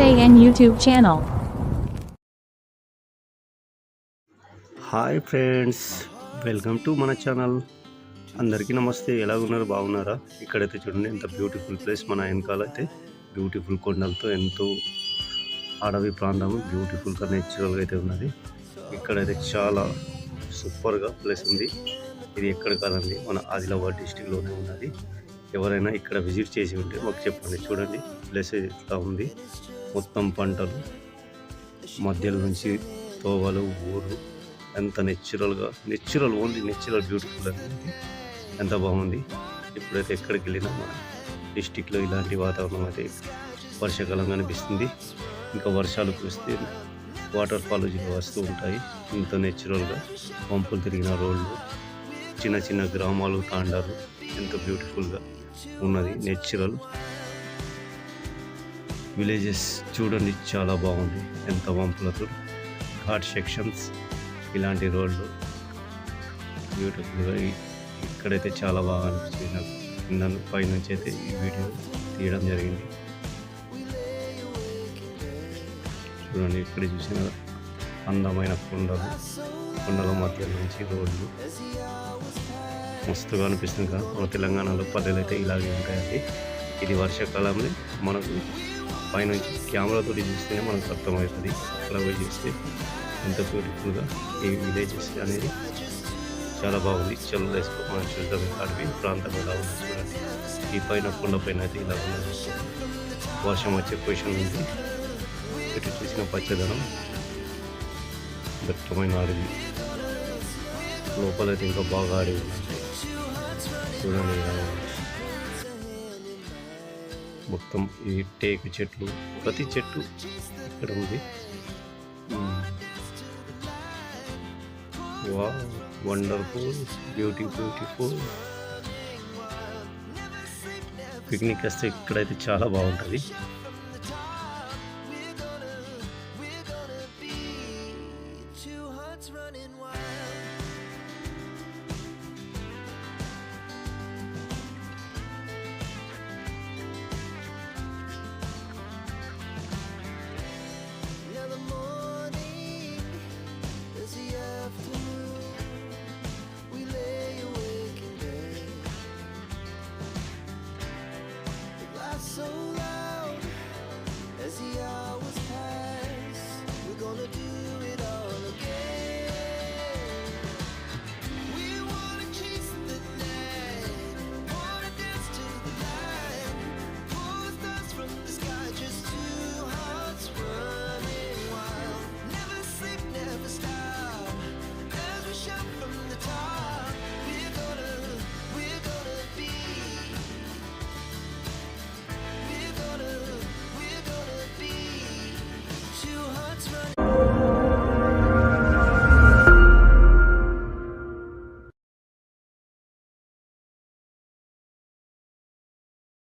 YouTube channel. Hi friends welcome to మన channel అందరికీ నమస్తే. ఎలా ఉన్నారు బాగున్నారా? ఇక్కడైతే చూడండి ఎంత బ్యూటిఫుల్ ప్లేస్ మన వెనకాల అయితే. బ్యూటిఫుల్ కొండలతో ఎంతో అడవి ప్రాంతము బ్యూటిఫుల్గా నేచురల్గా అయితే ఉన్నది. ఇక్కడైతే చాలా సూపర్గా ప్లేస్ ఉంది. ఇది ఎక్కడ కాదండి మన ఆదిలాబాద్ డిస్టిక్లోనే ఉన్నది. ఎవరైనా ఇక్కడ విజిట్ చేసి ఉంటే మాకు చెప్పండి చూడండి ప్లేస్ ఇట్లా ఉంది. మొత్తం పంటలు మధ్యలో నుంచి తోవలు ఊరు ఎంత నెచురల్గా నెచురల్ ఓన్లీ నెచురల్ బ్యూటిఫుల్ అనేది ఎంత బాగుంది. ఇప్పుడైతే ఎక్కడికి వెళ్ళినా మన డిస్టిక్లో ఇలాంటి వాతావరణం అయితే వర్షాకాలం కనిపిస్తుంది. ఇంకా వర్షాలు కురిస్తే వాటర్ ఫాల్ వస్తూ ఉంటాయి. ఇంత నేచురల్గా పంపులు తిరిగిన రోడ్లు చిన్న చిన్న గ్రామాలు తాండాలు ఎంత బ్యూటిఫుల్గా ఉన్నది నేచురల్ విలేజెస్ చూడండి చాలా బాగుంది. ఎంత వంపులతో ఘాట్ సెక్షన్స్ ఇలాంటి రోడ్లు. బ్యూటిఫుల్గా ఇక్కడైతే చాలా బాగా అనిపించింది నాకు. నన్ను పైనుంచి అయితే ఈ వీడియో తీయడం జరిగింది. చూడండి ఇక్కడ చూసిన అందమైన కొండలు. కొండల మధ్య నుంచి రోడ్లు. మస్తుగా అనిపిస్తుంది కదా. మన తెలంగాణలో పల్లెలు అయితే ఇలాగే ఉంటాయండి. ఇది వర్షాకాలంలో మనకు పైనుంచి కెమెరాతో చూస్తేనే మనకు అర్థమవుతుంది. అక్కడ పోయి చూస్తే ఎంత బ్యూటిఫుల్గా ఈ విలేజెస్ అనేది చాలా బాగుంది. చెల్లు వేసుకో మనం చూద్దాం. అడవి ప్రాంతం ఎలా ఉంది చూడండి. ఈ పైన కొండ పైన అయితే ఇలా ఉన్నది వర్షం వచ్చే పొజిషన్ ఉంది. ఇటు చూసిన పచ్చదనం. దట్టమైన అడవి. లోపలైతే ఇంకా బాగా అడవి చూడండి. మొత్తం ఈ టేకు చెట్లు ప్రతి చెట్టు ఇక్కడ ఉంది. వా వండర్ఫుల్ బ్యూటీ బ్యూటిఫుల్. పిక్నిక్ వస్తే ఇక్కడైతే చాలా బాగుంటుంది. Running wild.